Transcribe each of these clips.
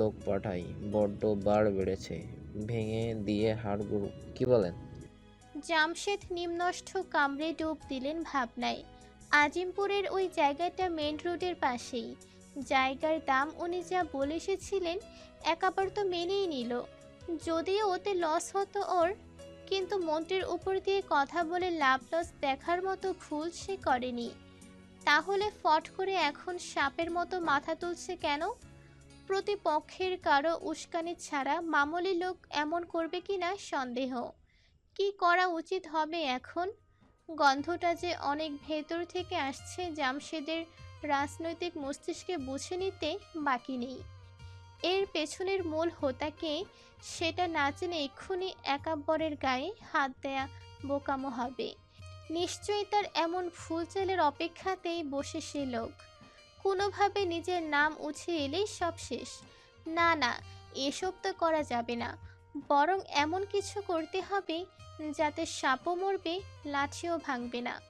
লোক পাঠাই, বড্ড বাড় বেড়েছে। ভেঙে দিয়ে হাড়গুড় কি বলেন? জামশেদ নিম্নষ্ঠ কামড়ে ডুব দিলেন ভাবনায়। আজিমপুরের ওই জায়গাটা মেন রোডের পাশেই। জায়গার দাম উনি যা বলে এসেছিলেন একাবার তো মেনেই নিল। যদিও ওতে লস হতো ওর, কিন্তু মন্ত্রীর উপর দিয়ে কথা বলে লাভ লস দেখার মতো ভুল সে করেনি। তাহলে ফট করে এখন সাপের মতো মাথা তুলছে কেন? প্রতিপক্ষের কারও উস্কানি ছাড়া মামুলি লোক এমন করবে কিনা সন্দেহ। কি করা উচিত হবে এখন? গন্ধটা যে অনেক ভেতর থেকে আসছে জামশেদের রাজনৈতিক মস্তিষ্কে বুঝে নিতে বাকি নেই। এর পেছনের মূল হোতাকে সেটা না জেনে এক্ষুনি একাব্বরের গায়ে হাত দেয়া বোকামো হবে। নিশ্চয়ই তার এমন ফুল চালের অপেক্ষাতেই বসে সে লোক। কোনোভাবে নিজের নাম উঠে এলেই সব শেষ। না না, এসব তো করা যাবে না। বরং এমন কিছু করতে হবে যাতে সাপও মরবে, লাঠিও ভাঙবে না।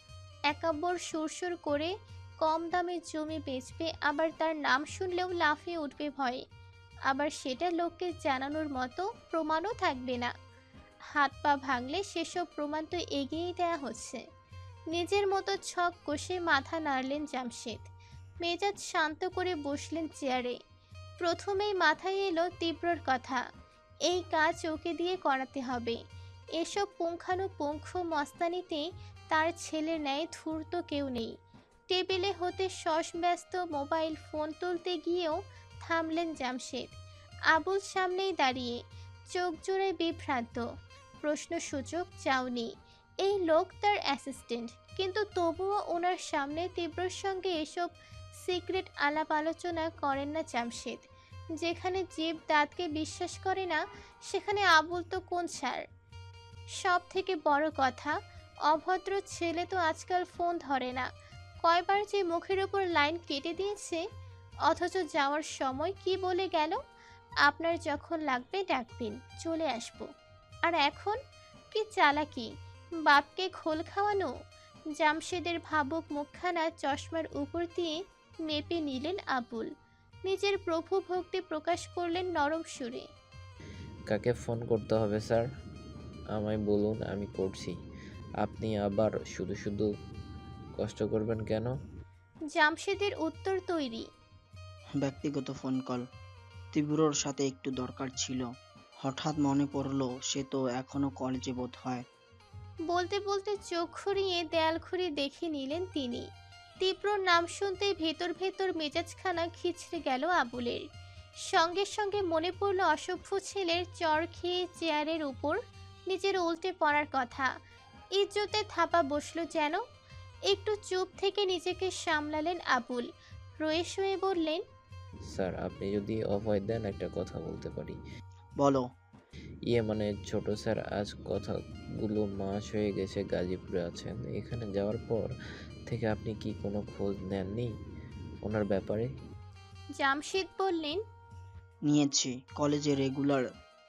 একাব্বর সুরসুর করে কম দামে জমি বেচবে, আবার তার নাম শুনলেও লাফিয়ে উঠবে ভয়ে। আবার সেটা লোককে জানানোর মতো প্রমাণও থাকবে না। হাত পা ভাঙলে সেসব প্রমাণ তো এগিয়েই দেয়া হচ্ছে। নিজের মতো ছক কষে মাথা নাড়লেন জামশেদ। মেজাজ শান্ত করে বসলেন চেয়ারে। প্রথমেই মাথায় এলো তীব্রর কথা, এই কাজ ওকে দিয়ে করাতে হবে। এসব পুঙ্খানুপুঙ্খ মস্তানিতে তার ছেলের ন্যায় ধূর্ত কেউ নেই। টেবিলে হতে শশ ব্যস্ত মোবাইল ফোন তুলতে গিয়েও থামলেন জামশেদ। আবুল সামনেই দাঁড়িয়ে, চোখ জোড়ে বিভ্রান্ত। প্রশ্নসূচক চাউনি, এই লোক তার অ্যাসিস্ট্যান্ট, কিন্তু তবুও ওনার সামনে তীব্রর সঙ্গে এসব সিক্রেট আলাপ আলোচনা করেন না জামশেদ। যেখানে জীব দাঁতকে বিশ্বাস করে না, সেখানে আবুল তো কোন ছাড় সব থেকে বড় কথা, অভদ্র ছেলে তো আজকাল ফোন ধরে না। কয়বার যে মুখের উপর লাইন কেটে দিয়েছে, অথচ যাওয়ার সময় কি বলে গেল? আপনার যখন লাগবে ডাকবেন, চলে আসব। আর এখন? কি চালাকি? বাপকে খোল খাওয়ানো? জামশেদের ভাবুক মুখখানা চশমার উপর দিয়ে মেপে নিলেন আবুল। নিজের প্রভু ভক্তি প্রকাশ করলেন নরম সুরে। কাকে ফোন করতে হবে স্যার? আমায় বলুন আমি করছি। আপনি আবার শুধু শুধু কষ্ট করবেন কেন? জামশেদের উত্তর তৈরি। ব্যক্তিগত ফোন কল। তীব্রর সাথে একটু দরকার ছিল। হঠাৎ মনে পড়ল সে তো এখনও কলেজে বোধ হয়। বলতে বলতে চোখ ঘুরিয়ে দেয়াল ঘুরিয়ে দেখে নিলেন তিনি। তীব্র নাম শুনতে ভেতর ভেতর মেজাজখানা খিচড়ে গেল আবুলের। সঙ্গে সঙ্গে মনে পড়ল অসভ্য ছেলের চর খেয়ে চেয়ারের উপর নিজের উল্টে পড়ার কথা। ইজ্জতে থাপা বসল যেন। একটু চুপ থেকে নিজেকে সামলালেন আবুল। রয়ে শুয়ে বললেন স্যার আপনি যদি অভয় দেন একটা কথা বলতে পারি। বলো। ইয়ে মানে ছোট স্যার আজ কথাগুলো মাস হয়ে গেছে গাজীপুরে আছেন। এখানে যাওয়ার পর থেকে আপনি কি কোনো খোঁজ নেননি ওনার ব্যাপারে? জামশেদ বললেন নিয়েছি কলেজে রেগুলার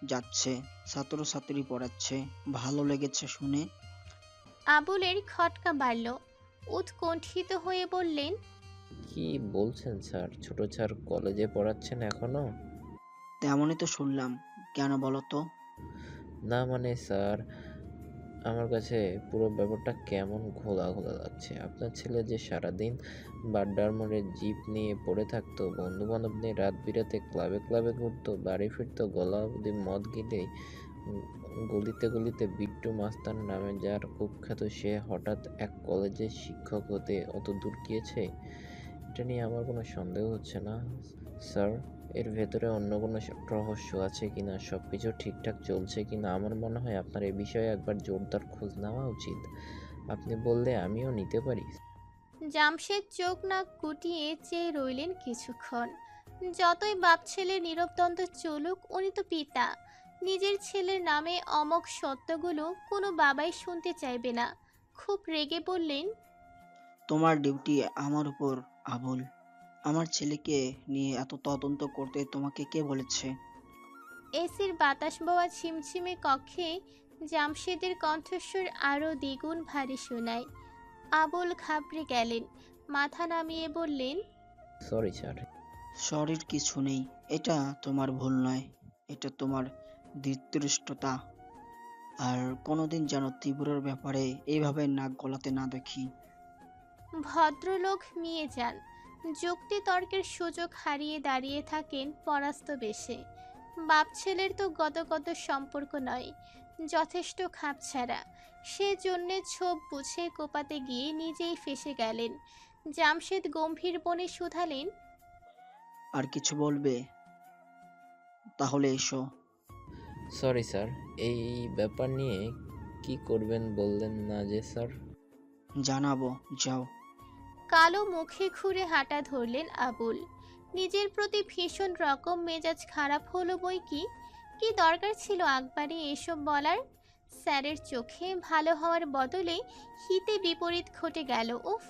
যাচ্ছে ছাত্রছাত্রী পড়াচ্ছে ভালো লেগেছে শুনে। আবুলের খটকা বাড়ল উৎকণ্ঠিত হয়ে বললেন কি বলছেন স্যার? ছোট স্যার কলেজে পড়াচ্ছেন এখনও? তেমনই তো শুনলাম কেন বলো তো? না মানে স্যার আমার কাছে পুরো ব্যাপারটা কেমন ঘোলা ঘোলা লাগছে। আপনার ছেলে যে সারাদিন বাড্ডার মোড়ে জিপ নিয়ে পড়ে থাকতো বন্ধু বান্ধব নিয়ে রাত বিরাতে ক্লাবে ক্লাবে ঘুরতো, বাড়ি ফিরতো, গলা অবধি মদ গিলেই গলিতে গলিতে বিট্টু মাস্তান নামে যার কুখ্যাত, সে হঠাৎ এক কলেজের শিক্ষক হতে অত দূর গিয়েছে? এটা নিয়ে আমার কোনো সন্দেহ হচ্ছে না, স্যার। এর ভেতরে অন্য কোনো রহস্য আছে কিনা সব কিছু ঠিকঠাক চলছে কিনা আমার মনে হয় আপনার এই বিষয়ে একবার জোরদার খোঁজ নেওয়া উচিত। আপনি বললে আমিও নিতে পারি। জামশেদ চোখ নাক কুটিয়ে চেয়ে রইলেন কিছুক্ষণ। যতই বাপ ছেলের নীরবদন্ত চলুক উনি তো পিতা। নিজের ছেলের নামে অমক সত্যগুলো কোনো বাবাই শুনতে চাইবে না। খুব রেগে বললেন তোমার ডিউটি আমার উপর আবুল। আমার ছেলেকে নিয়ে এত তদন্ত করতে তোমাকে কে বলেছে? এসির বাতাস বওয়া ছিমছিমে কক্ষে জামশেদের কণ্ঠস্বর আরও দ্বিগুণ ভারী শোনায়। আবুল ঘাবড়ে গেলেন। মাথা নামিয়ে বললেন সরি স্যার সরির কিছু নেই। এটা তোমার ভুল নয়। এটা তোমার ধৃষ্টতা আর কোনোদিন যেন তীব্রর ব্যাপারে এইভাবে নাক গলাতে না দেখি। ভদ্রলোক মিয়ে যান। যুক্তি তর্কের সুযোগ হারিয়ে দাঁড়িয়ে থাকেন পরাস্ত বেশে। বাপ ছেলের তো গত গত সম্পর্ক নয় যথেষ্ট খাপছাড়া সেজন্যে ছোপ বুঝে কোপাতে গিয়ে নিজেই ফেসে গেলেন। জামশেদ গম্ভীর বনে শুধালেন আর কিছু বলবে? তাহলে এসো। সরি স্যার এই ব্যাপার নিয়ে কি করবেন বললেন না যে স্যার? জানাব যাও। কালো মুখে ঘুরে হাঁটা ধরলেন আবুল। নিজের প্রতি ভীষণ রকম মেজাজ খারাপ হলো বই কি? কি দরকার ছিল আকবারে এসব বলার? স্যারের চোখে ভালো হওয়ার বদলে হিতে বিপরীত ঘটে গেল, উফ।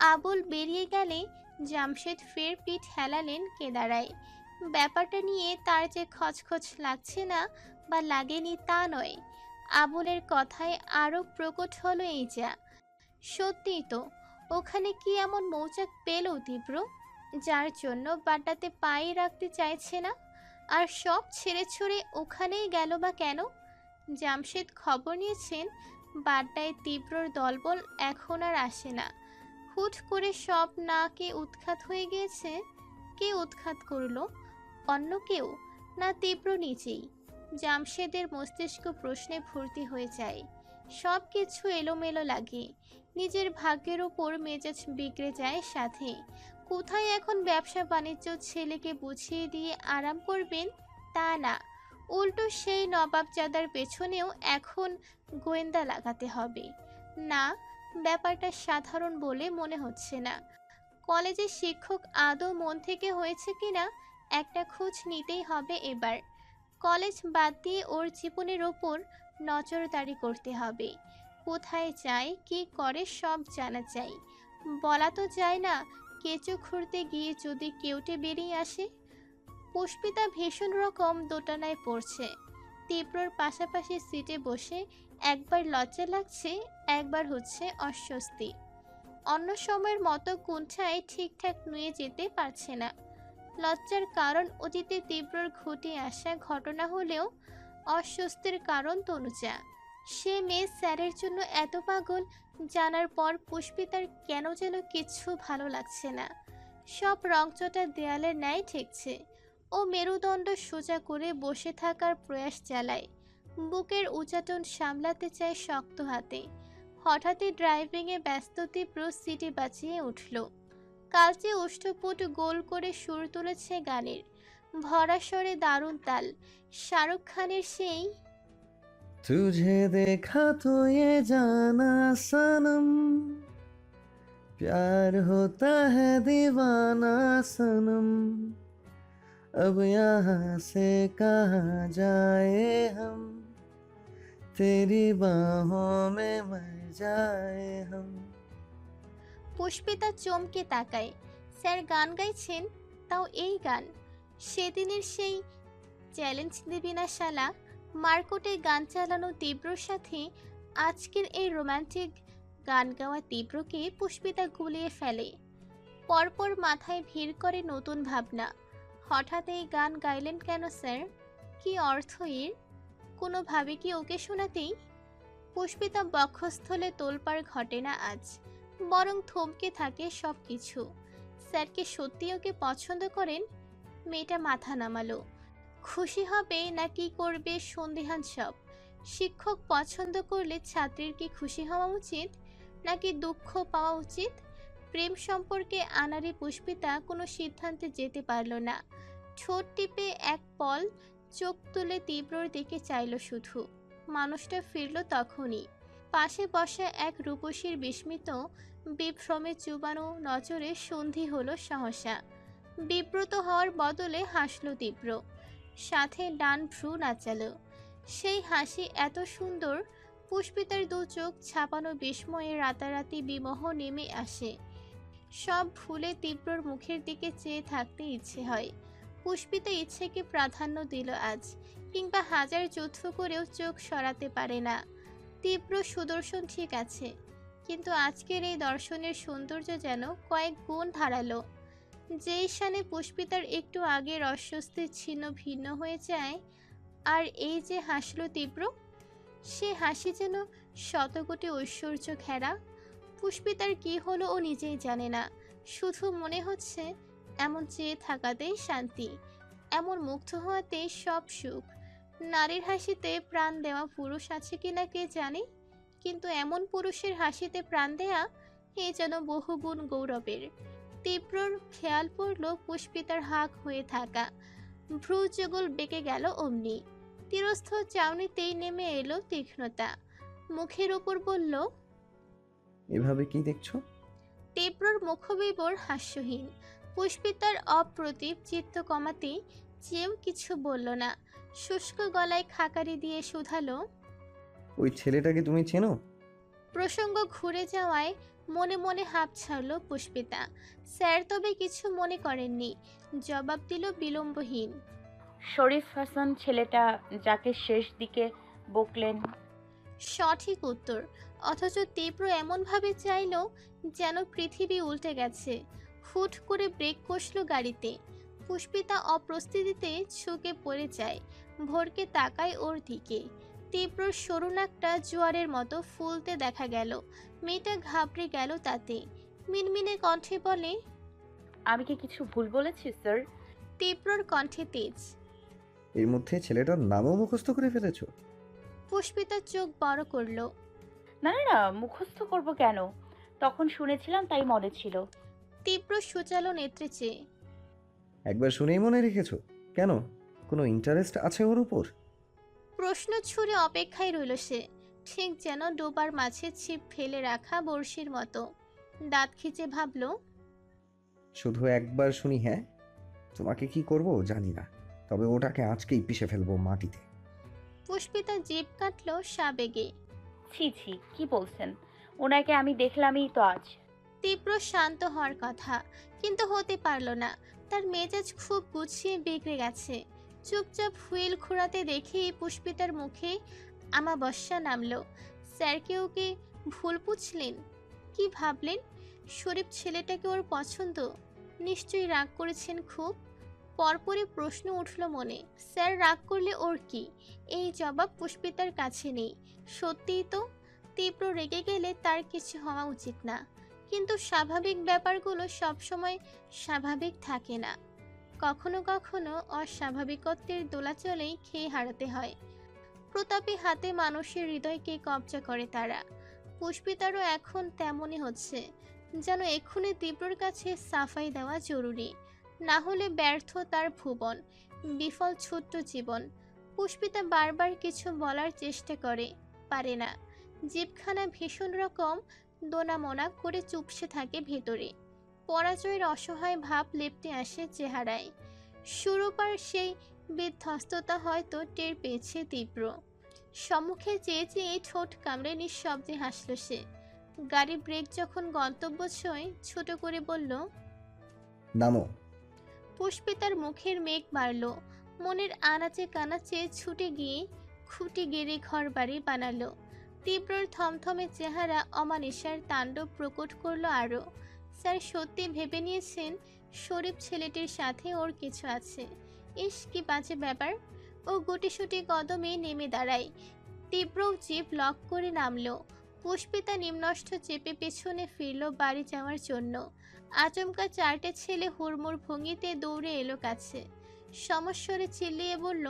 আবুল বেরিয়ে গেলে জামশেদ ফের পিঠ হেলালেন কেদারায়। ব্যাপারটা নিয়ে তার যে খচখচ লাগছে না বা লাগেনি তা নয়। আবুলের কথায় আরও প্রকট হলো এই যা। সত্যিই তো ওখানে কি এমন মৌচাক পেল তীব্র? যার জন্য বাড্ডাতে পায়ে রাখতে চাইছে না? আর সব ছেড়ে ছুড়ে ওখানেই গেল বা কেন? জামশেদ খবর নিয়েছেন, বাড্ডায় তীব্রর দলবল এখন আর আসে না। হুট করে সব না কে উৎখাত হয়ে গিয়েছে? কে উৎখাত করল? অন্য কেউ? না তীব্র নিজেই? জামশেদের মস্তিষ্ক প্রশ্নে ভর্তি হয়ে যায়। সব কিছু এলোমেলো লাগে। নিজের ভাগ্যের ওপর মেজাজ বিগড়ে যায় সাথে কোথায় এখন ব্যবসা বাণিজ্য ছেলেকে বুঝিয়ে দিয়ে আরাম করবেন? তা না। উল্টো সেই নবাবজাদার পেছনেও এখন গোয়েন্দা লাগাতে হবে। না, ব্যাপারটা সাধারণ বলে মনে হচ্ছে না। কলেজের শিক্ষক আদৌ মন থেকে হয়েছে কিনা একটা খোঁজ নিতেই হবে এবার। কলেজ বাদ দিয়ে ওর জীবনের ওপর নজরদারি করতে হবে। কোথায় যায়, কি করে সব জানা চাই বলা তো যায় না, কেঁচো খুঁড়তে গিয়ে যদি কেউটে বেরিয়ে আসে। পুষ্পিতা ভীষণ রকম দোটানায় পড়ছে। তীব্রর পাশাপাশি সিটে বসে একবার লজ্জা লাগছে, একবার হচ্ছে অস্বস্তি। অন্য সময়ের মতো কুণ্ঠায় ঠিকঠাক নুয়ে যেতে পারছে না। লজ্জার কারণ অতীতে তীব্রর ঘটে আসা ঘটনা হলেও অস্বস্তির কারণ তনুজা। সে মেয়ে স্যারের জন্য এত পাগল, জানার পর পুষ্পিতার কেন যেন কিচ্ছু ভালো লাগছে না। সব রংচটা দেয়ালের ন্যায় ঠেকছে। ও মেরুদণ্ড সোজা করে বসে থাকার প্রয়াস চালায়। বুকের উচাটন সামলাতে চায় শক্ত হাতে। হঠাৎই ড্রাইভিংয়ে ব্যস্ত তীব্র সিটি বাঁচিয়ে উঠল। কালচে উষ্ঠপুট গোল করে সুর তুলেছে গানের। ভরা স্বরে দারুণ তাল। শাহরুখ খানের সেই तुझे देखा तो ये जाना सनम प्यार होता है दीवाना सनम अब यहाँ से कहाँ जाए हम तेरी बाहों में मर जाए हम পুষ্পিতা চমকে তাকায় স্যার গান গাইছেন তাও এই গান সেদিনের সেই চ্যালেঞ্জ দিবি না শালা মার্কটে গান চালানো তীব্রর সাথে আজকের এই রোমান্টিক গান গাওয়া তীব্রকে পুষ্পিতা গুলিয়ে ফেলে। পরপর মাথায় ভিড় করে নতুন ভাবনা। হঠাৎ এই গান গাইলেন কেন, স্যার? কি অর্থ এর? কোনোভাবে কি ওকে শোনাতেই? পুষ্পিতা বক্ষস্থলে তোলপাড় ঘটে না আজ। বরং থমকে থাকে সব কিছু স্যারকে সত্যি ওকে পছন্দ করেন? মেয়েটা মাথা নামালো। খুশি হবে না কি করবে সন্দেহান সব? শিক্ষক পছন্দ করলে ছাত্রীর কি খুশি হওয়া উচিত? নাকি দুঃখ পাওয়া উচিত? প্রেম সম্পর্কে আনারি পুষ্পিতা কোনো সিদ্ধান্তে যেতে পারল না। ঠোঁট টিপে এক পল, চোখ তুলে তীব্রর দিকে চাইল শুধু। মানুষটা ফিরল তখনই। পাশে বসা এক রূপসীর বিস্মিত, বিভ্রমে চুবানো নজরে সন্ধি হলো সহসা। বিব্রত হওয়ার বদলে হাসল তীব্র। সাথে ডান ভ্রু নাচালো। সেই হাসি এত সুন্দর, পুষ্পিতার দু চোখ ছাপানো বিস্ময়ে রাতারাতি বিমোহ নেমে আসে। সব ভুলে তীব্রর মুখের দিকে চেয়ে থাকতে ইচ্ছে হয়। পুষ্পিতা ইচ্ছেকে প্রাধান্য দিল আজ, কিংবা হাজার যুদ্ধ করেও চোখ সরাতে পারে না। তীব্র সুদর্শন ঠিক আছে, কিন্তু আজকের এই দর্শনের সৌন্দর্য যেন কয়েক গুণ ধারালো। যে শানে পুষ্পিতার একটু আগের অস্বস্তি ছিন্ন ভিন্ন হয়ে যায়, আর এই যে হাসলো তীব্র, সে হাসি যেন শতকোটি ঐশ্বর্য ঘেরা। পুষ্পিতার কি হলো ও নিজেই জানে না। শুধু মনে হচ্ছে এমন চেয়ে থাকাতেই শান্তি, এমন মুগ্ধ হওয়াতে সব সুখ। নারীর হাসিতে প্রাণ দেওয়া পুরুষ আছে কিনা কে জানে, কিন্তু এমন পুরুষের হাসিতে প্রাণ দেয়া এ যেন বহুগুণ গৌরবের। তীব্রর খেয়াল পড়ল পুষ্পিতার হাক হয়ে থাকা। ভ্রু যুগল বেঁকে গেল অমনি। তীরস্থ চাউনিতেই নেমে এলো তীক্ষ্ণতা। মুখের ওপর বলল এভাবে কি দেখছ? তীব্রর মুখবিবর হাস্যহীন। পুষ্পিতার অপ্রতিভ চিত্ত কমাতেই চেয়েও কিছু বলল না। শুষ্ক গলায় খাকারি দিয়ে শুধালো ওই ছেলেটাকে তুমি চেনো? প্রসঙ্গ ঘুরে যাওয়ায় মনে মনে হাঁপ ছাড়ল পুষ্পিতা। স্যার তবে কিছু মনে করেননি। জবাব দিল বিলম্বহীন। শরীফ হাসান ছেলেটা যাকে শেষ দিকে বকলেন। সঠিক উত্তর। অথচ তীব্র এমনভাবে চাইল যেন পৃথিবী উল্টে গেছে। হুট করে ব্রেক কষল গাড়িতে। পুষ্পিতা অপ্রস্তুতিতে ঝুঁকে পড়ে যায়। ভোরকে তাকায় ওর দিকে। তীব্র সরু নাকটা জোয়ারের মতো ফুলতে দেখা গেল। মেয়েটা ঘাবড়ে গেল তাতে। মিনমিনে কণ্ঠে বলে আমি কি কিছু ভুল বলেছি স্যার? তীব্রর কণ্ঠে তেজ এর মধ্যে ছেলেটার নামও মুখস্থ করে ফেলেছো? পুষ্পিতার চোখ বড় করল। না না না মুখস্থ করব কেন? তখন শুনেছিলাম তাই মনে ছিল। তীব্র সুচালো নেত্রে চেয়ে একবার শুনেই মনে রেখেছো? কেন? কোনো ইন্টারেস্ট আছে ওর উপর? প্রশ্ন ছুড়ে অপেক্ষায় রইল সে। ঠিক যেন ডোবার মাঝে ছিপ ফেলে রাখা বড়শির মতো। দাঁত খিচে ভাবল শুধু একবার শুনি হ্যাঁ? তোমাকে কি করব জানি না তবে ওটাকে আজকেই পিষে ফেলব মাটিতে। পুষ্পিতা জিভ কাটল সাবেগে। ছি ছি কি বলছেন? ওনাকে আমি দেখলামই তো আজ। তীব্র শান্ত হওয়ার কথা কিন্তু হতে পারল না। তার মেজাজ খুব গুছিয়ে বিগড়ে গেছে। চুপচাপ হুইল ঘোরাতে দেখেই পুষ্পিতার মুখে আমাবস্যা নামলো। স্যারকে ওকে ভুল পুছলেন কি ভাবলেন? শরীফ ছেলেটাকে ওর পছন্দ? নিশ্চয়ই রাগ করেছেন খুব? পরপরই প্রশ্ন উঠল মনে। স্যার, রাগ করলে ওর কি? এই জবাব পুষ্পিতার কাছে নেই। সত্যিই তো, তীব্র রেগে গেলে তার কিছু হওয়া উচিত না। কিন্তু স্বাভাবিক ব্যাপারগুলো সবসময় স্বাভাবিক থাকে না। কখনো কখনো অস্বাভাবিকত্বের দোলাচলেই খেয়ে হারাতে হয়। প্রতাপী হাতে মানুষের হৃদয়কে কবজা করে তারা। পুষ্পিতারও এখন তেমনই হচ্ছে, যেন এক্ষুনি তীব্রর কাছে সাফাই দেওয়া জরুরি। না হলে ব্যর্থ তার ভুবন, বিফল ছোট্ট জীবন। পুষ্পিতা বারবার কিছু বলার চেষ্টা করে, পারে না। জীবখানা ভীষণ রকম দোনামোনা করে চুপসে থাকে ভেতরে। পরাজয়ের অসহায় ভাব লেপটে আসে চেহারায়। সুরূপার সেই বিধ্বস্ততা হয়তো টের পেয়েছে তীব্র। সম্মুখে চেয়ে চেয়ে ঠোঁট কামড়ে নিঃশব্দে হাসল সে। গাড়ি ব্রেক যখন গন্তব্য ছোঁয় ছোট করে বলল নামো। পুষ্পিতার মুখের মেঘ বাড়ল। মনের আনাচে কানাচে ছুটে গিয়ে খুঁটি গেড়ে ঘর বাড়ি বানালো। তীব্রর থমথমে চেহারা অমানিসার তাণ্ডব প্রকট করল আরও। স্যার, সত্যি ভেবে নিয়েছেন? শরীফ ছেলেটির সাথে ওর কিছু আছে। ইস, কি বাজে ব্যাপার। ও গুটিসুটি কদমে নেমে দাঁড়ায়। তীব্র জিপ লক করে নামলো। পুষ্পিতা নিম্নষ্ঠ চেপে পেছনে ফিরল বাড়ি যাওয়ার জন্য। আচমকা চারটে ছেলে হুড়মুড় ভঙ্গিতে দৌড়ে এলো কাছে। সমস্বরে চিল্লিয়ে বলল,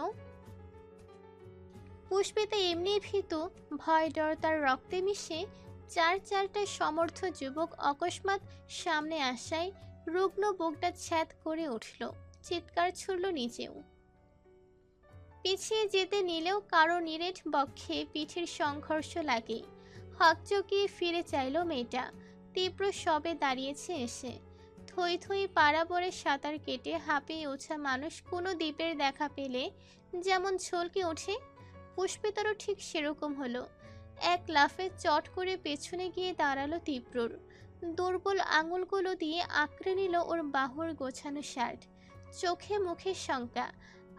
পুষ্পিতা এমনি ভীত। ভয় ডর তার রক্তে মিশে চার চারটা সমর্থ যুবক অকস্মাৎ সামনে আসায় রুগ্ন বুকটা ছ্যাদ করে উঠল। চিৎকার ছুড়ল নিচেও পিছিয়ে যেতে নিলেও কারও নিরেট বক্ষে পিঠের সংঘর্ষ লাগে। হকচকিয়ে ফিরে চাইল মেয়েটা। তীব্র সবে দাঁড়িয়েছে এসে। থই থই পাড়া পরে সাঁতার কেটে হাঁপিয়ে ওঠা মানুষ কোনো দ্বীপের দেখা পেলে যেমন ঝলকে ওঠে, পুষ্পিতারও ঠিক সেরকম হলো। এক লাফে চট করে পেছনে গিয়ে দাঁড়াল তীব্রর। দুর্বল আঙুলগুলো দিয়ে আঁকড়ে নিল ওর বাহুর গোছানো শার্ট। চোখে মুখে শঙ্কা,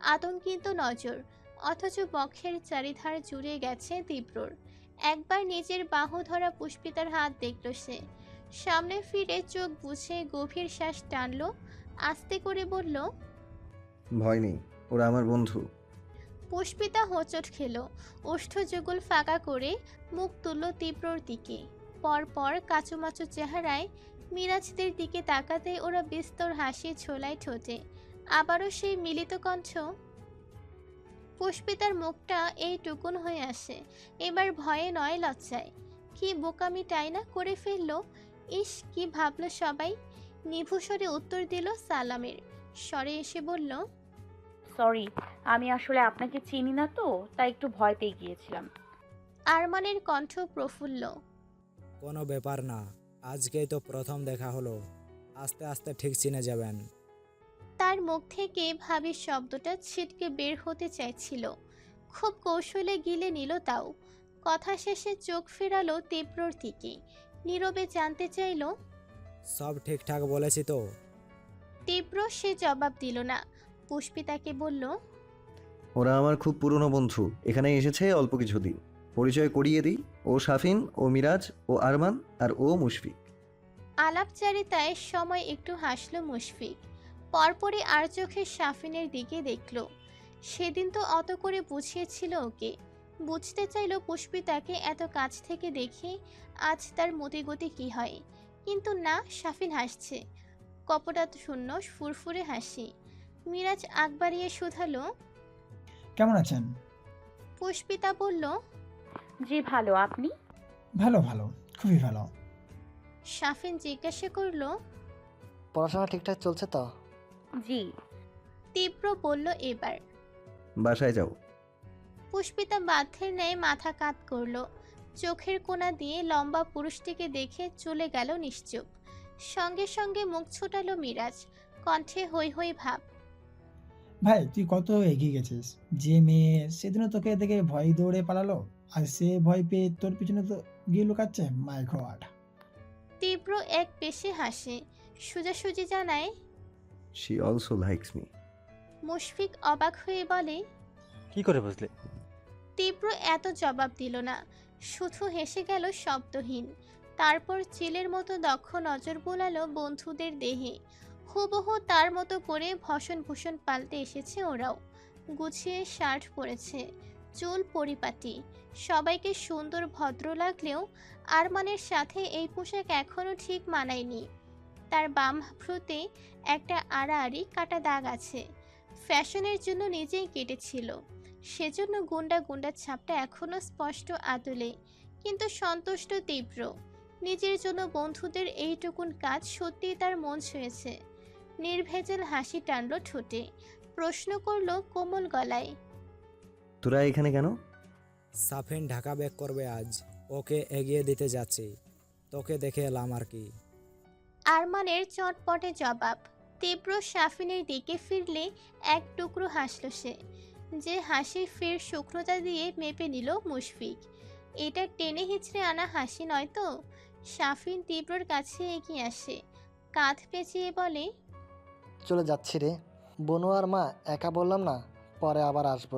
আতঙ্কিত নজর, অথচ বক্ষের চারিধার জুড়ে গেছে তীব্রর। একবার নিজের বাহু ধরা পুষ্পিতার হাত দেখল সে। সামনে ফিরে চোখ বুঝে গভীর শ্বাস টানল, আস্তে করে বলল, ভয় নেই, ওরা আমার বন্ধু। পুষ্পিতা হোঁচট খেলো। ওষ্ঠ যুগল ফাঁকা করে মুখ তুলল তীব্রর দিকে। পরপর কাচুমাচু চেহারায় মিরাজদের দিকে তাকাতে ওরা বিস্তর হাসি ছোলায় ঠোঁটে। আবারও সেই মিলিত কণ্ঠ, পুষ্পিতার মুখটা এই টুকুন হয়ে আসে, এবার ভয়ে নয় লজ্জায়। কি বোকামি টাইনা করে ফেলল? ইস, কি ভাবলো সবাই? নিভুস্বরে উত্তর দিল সালামের। স্বরে এসে বলল সরি আমি আসলে আপনাকে চিনি না তো তাই একটু ভয় পেয়ে গিয়েছিলাম। আরমানের কণ্ঠ প্রফুল্ল। কোনো ব্যাপার না আজকেই তো প্রথম দেখা হলো। আস্তে আস্তে ঠিক চিনে যাবেন। তার মুখ থেকে ভাবির শব্দটা ছিটকে বের হতে চাইছিল। খুব কৌশলে গিলে নিল তাও। কথা শেষে চোখ ফেরালো তীব্রর দিকে। নীরবে জানতে চাইল সব ঠিকঠাক বলেছি তো। তীব্র সে জবাব দিল না। পুষ্পিতাকে বলল ওরা আমার খুব পুরনো বন্ধু। এখানে এসেছে অল্প কিছুদিন পরিচয় করিয়ে দিই। ও শাফিন ও মিরাজ ও আরমান আর ও মুশফিক। আলাপচারিতায় সময় একটু হাসল মুশফিক। পরপরই আর চোখে সাফিনের দিকে দেখল। সেদিন তো অত করে বুঝিয়েছিল ওকে। বুঝতে চাইল পুষ্পিতাকে এত কাছ থেকে দেখে আজ তার মতিগতি কি হয়। কিন্তু না সাফিন হাসছে। কপটাত শূন্য ফুরফুরে হাসি। মিরাজ আগ বাড়িয়ে শুধালো। কেমন আছেন? পুষ্পিতা বলল জি ভালো। আপনি? ভালো ভালো। খুবই ভালো। সাফিন জিজ্ঞাসা করল পড়াশোনা ঠিকঠাক চলছে তো? জি। তীব্র বলল এবার। বাসায় যাও। পুষ্পিতা বাধ্যের ন্যায় মাথা কাত করল। চোখের কোণা দিয়ে লম্বা পুরুষটিকে দেখে চলে গেল নিশ্চুপ। সঙ্গে সঙ্গে মুখ ছোটালো মিরাজ। কণ্ঠে হই হই ভাব। ভাই তুই কত এগিয়ে গেছিস? যে মেয়ে সেদিনও তোকে দেখে ভয় দৌড়ে পালালো আর সে ভয় পেয়ে তোর পিছনে তো গিয়ে লুকাচ্ছে মাই গড তীব্র এক পেশে হাসে সোজাসুজি জানায় she also likes me Mushfiq অবাক হয়ে বলে কি করে বুঝলে? তীব্র এত জবাব দিল না শুধু হেসে গেল শব্দহীন। তারপর চিলের মতো দক্ষ নজর বোলালো বন্ধুদের দেহে হুবহু তার মতো করে ভসন ভূষণ পাল্টে এসেছে ওরাও। গুছিয়ে শার্ট পরেছে, চুল পরিপাটি। সবাইকে সুন্দর ভদ্র লাগলেও আরমানের সাথে এই পোশাক এখনও ঠিক মানায়নি। তার বাম ভ্রুতে একটা আড়াআড়ি কাটা দাগ আছে। ফ্যাশনের জন্য নিজেই কেটেছিল। সেজন্য গুন্ডা গুন্ডা ছাপটা এখনও স্পষ্ট আদলে, কিন্তু সন্তুষ্ট তীব্র। নিজের জন্য বন্ধুদের এইটুকুন কাজ সত্যিই তার মন ছুঁয়েছে। নির্ভেজাল হাসি টানল ঠোঁটে। প্রশ্ন করল কোমল গলায়। তোরা এখানে কেন? সাফেন ঢাকা ব্যাক করবে আজ। ওকে এগিয়ে দিতে যাচ্ছি। তোকে দেখে এলাম আর কি। আরমানের চটপটে জবাব। তীব্র সাফিনের দিকে ফিরলে এক টুকরো হাসল সে। যে হাসি ফের শুকনোতা দিয়ে মেপে নিল মুশফিক। এটা টেনে হিচড়ে আনা হাসি নয় তো? সাফিন তীব্রর কাছে এগিয়ে আসে। কাঁধ পেঁচিয়ে বলে চলে যাচ্ছি রে। বনু আর মা একা বললাম না পরে আবার আসব।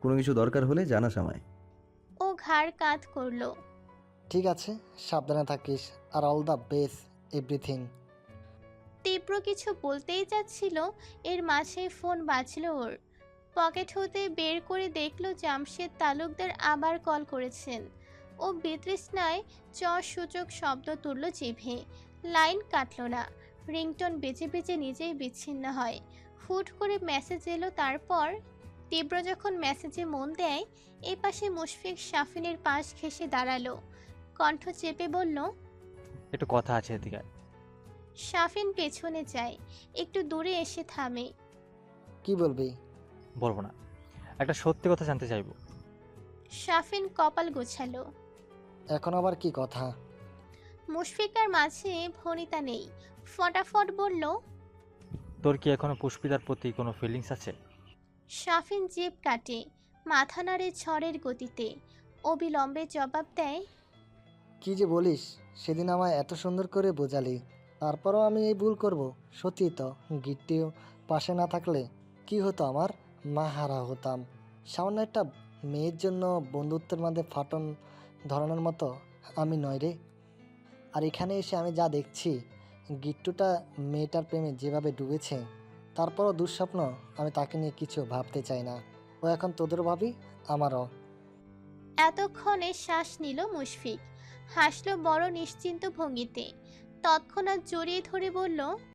কোনো কিছু দরকার হলে জানাস আমায়। ও ঘাড় কাঁধ করল। ঠিক আছে সাবধানে থাকিস আর অল দ্য বেস্ট এভরিথিং তীব্র কিছু বলতেই যাচ্ছিল এর মাঝে ফোন বাজল ওর। পকেট হতে বের করে দেখল জামশেদ তালুকদার আবার কল করেছেন। ও বিতৃষ্ণায় চ সূচক শব্দ তুলল জিভে। লাইন কাটল না। রিংটন বেজে বেজে নিজেই বিচ্ছিন্ন হয়। হুট করে মেসেজ এলো তারপর তীব্র যখন মেসেজে মন দেয় এ পাশে মুশফিক সাফিনের পাশ ঘেসে দাঁড়াল। কণ্ঠ চেপে বলল একটু কথা আছে এদিকে। সাফিন পেছনে যায় একটু দূরে এসে থামে। কি বলবি? বলব না। একটা সত্যি কথা জানতে চাইব। সাফিন কপাল গোছালো। এখন আবার কি কথা? মুশফিকার মাঝে ভনিতা নেই। ফটাফট বলল তোর কি এখনও পুষ্পিতার প্রতি কোনো ফিলিংস আছে? সাফিন জিভ কাটে মাথা নাড়ে ঝড়ের গতিতে। অবিলম্বে জবাব দেয় কি যে বলিস সেদিন আমায় এত সুন্দর করে বোঝালি। তারপরও আমি এই ভুল করব। সত্যি তো গিট্টিও পাশে না থাকলে কি হতো আমার? মা হারা হতাম। সামান্য একটা মেয়ের জন্য বন্ধুত্বের মধ্যে ফাটন ধরানোর মতো আমি নয় রে। আর এখানে এসে আমি যা দেখছি গিট্টুটা মেয়েটার প্রেমে যেভাবে ডুবেছে, তারপরও দুঃস্বপ্ন আমি তাকে নিয়ে কিছু ভাবতে চাই না। ও এখন তোদের ভাবি, আমারও। এতক্ষণে শ্বাস নিল মুশফিক। হাসলো বড় নিশ্চিন্ত ভঙ্গিতে। তৎক্ষণাৎ জড়িয়ে ধরে বলল